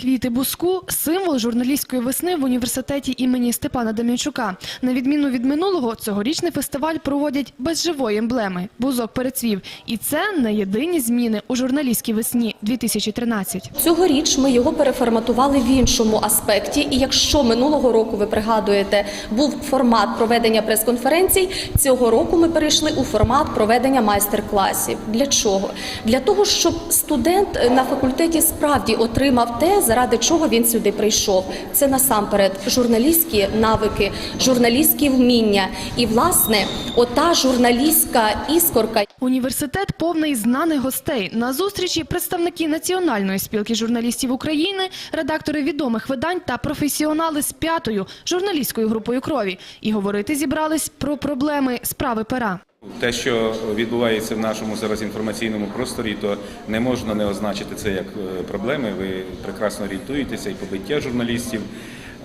Квіти буску символ журналістської весни в університеті імені Степана Дем'янчука. На відміну від минулого, цьогорічний фестиваль проводять без живої емблеми. Бузок перецвів. І це не єдині зміни у журналістській весні 2013. Цьогоріч ми його переформатували в іншому аспекті. І якщо минулого року ви пригадуєте, був формат проведення прес-конференцій, цього року ми перейшли у формат проведення майстер-класів. Для чого? Для того, щоб студент на факультеті справді отримав те, заради чого він сюди прийшов. Це насамперед журналістські навики, журналістські вміння і власне ота журналістська іскорка, Університет повний знаних гостей. На зустрічі представники Національної спілки журналістів України, редактори відомих видань та професіонали з п'ятою журналістською групою крові. І говорити зібрались про проблеми справи пера. Те, що відбувається в нашому зараз інформаційному просторі, то не можна не означити це як е, проблеми. Ви прекрасно орієнтуєтеся і побиття журналістів,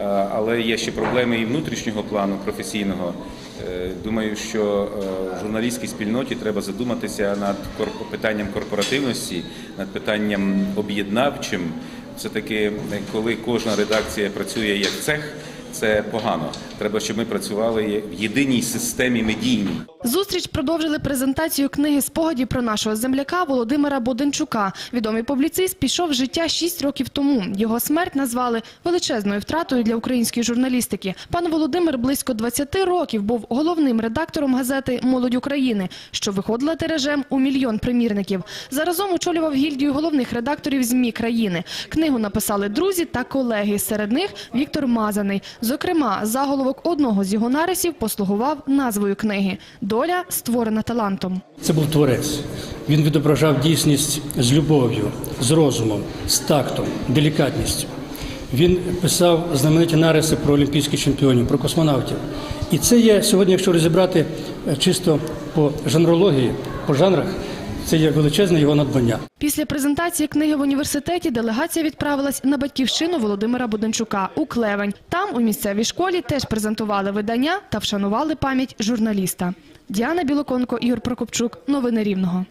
Е, але є ще проблеми і внутрішнього плану професійного. Е, Думаю, що в журналістській спільноті треба задуматися над питанням корпоративності, над питанням об'єднавчим. Все таки, коли кожна редакція працює як цех, це погано. Треба, щоб ми працювали в єдиній системі медійній. Зустріч продовжили презентацію книги спогадів про нашого земляка Володимира Боденчука. Відомий публіцист пішов з життя 6 років тому. Його смерть назвали величезною втратою для української журналістики. Пан Володимир близько 20 років був головним редактором газети Молодь України, що виходила тиражем у мільйон примірників. Заразом очолював гільдію головних редакторів ЗМІ країни. Книгу написали друзі та колеги. Серед них Віктор Мазаний. Зокрема, заголовок одного з його нарисів послугував назвою книги Доля створена талантом. Це був творець. Він відображав дійсність з любов'ю, з розумом, з тактом, делікатністю. Він писав знамениті нариси про олімпійських чемпіонів, про космонавтів. І це є сьогодні, якщо розібрати е, чисто по жанрології, по жанрах, це є величезне його надбання. Після презентації книги в університеті делегація відправилась на батьківщину Володимира Буденчука у Клевень. Там у місцевій школі теж презентували видання та вшанували пам'ять журналіста. Діана Білоконко, Ігор Прокопчук. Новини Рівного.